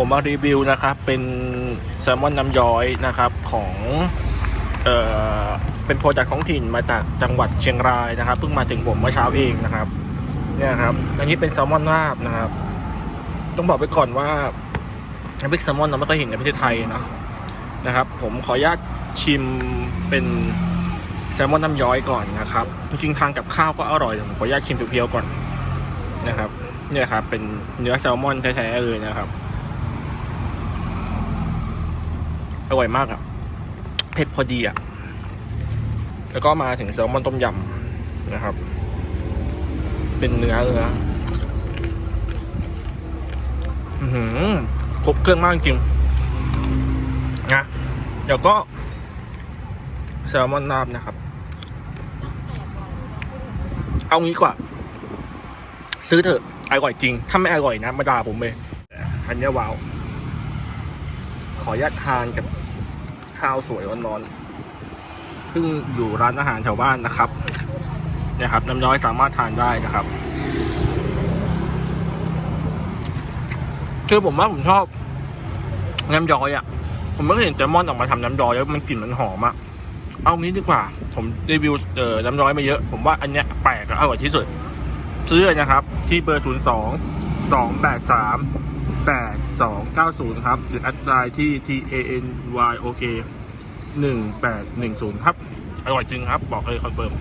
ผมมารีวิวนะครับ เป็นแซลมอนน้ำย้อยนะครับของเออเป็นโปรจากของถิ่นมาจากจังหวัดเชียงรายนะครับเพิ่งมาถึงผมเมื่อเช้าเองนะครับเนี่ยครับอันนี้เป็นแซลมอนราบนะครับ ต้องบอกไปก่อนว่าน้ำพริกแซลมอนเราไม่เคยเห็นในประเทศไทยเนาะนะครับ ผมขออนุญาตชิมเป็นแซลมอนน้ำย้อยก่อนนะครับจริงๆทางกับข้าวก็อร่อยผมขออนุญาตชิมเพียวๆก่อนนะครับเนี่ยครับเป็นเนื้อแซลมอนแท้ๆเลยนะครับ อร่อยมากอะเผ็ดพอดีอะแล้วก็มาถึงแซลมอนต้มยำนะครับ เป็นเนื้อเนื้อครบเครื่องมากจริงนะเดี๋ยวก็แซลมอนนาบนะครับ เอางี้กว่า ซื้อเถอะ อร่อยจริง ถ้าไม่อร่อยนะ มาด่าผมเลยอันนี้ว้าว ขออนุญาตทานกับข้าวสวยร้อนๆซึ่งอยู่ร้านอาหารแถวบ้านนะครับนี่ยครับน้ำย้อยสามารถทานได้นะครับ คือผมว่าผมชอบน้ำย้อยอะ ผมไม่เคยเห็นแซลมอนออกมาทำน้ำย้อยแล้วมันกลิ่นมันหอมอะเอางี้ดีกว่า ผมรีวิวเอ่อน้ำย้อยมาเยอะ ผมว่าอันเนี้ยแปลกและอร่อยที่สุด ซื้อเลยนะครับ ที่เบอร์0 2 2 8 3 8 2 9 0 ครับ หรือแอดไลน์ที่ T A N Y O K 1 8 1 0 ครับ อร่อยจริงครับ บอกเลยคอนเฟิร์ม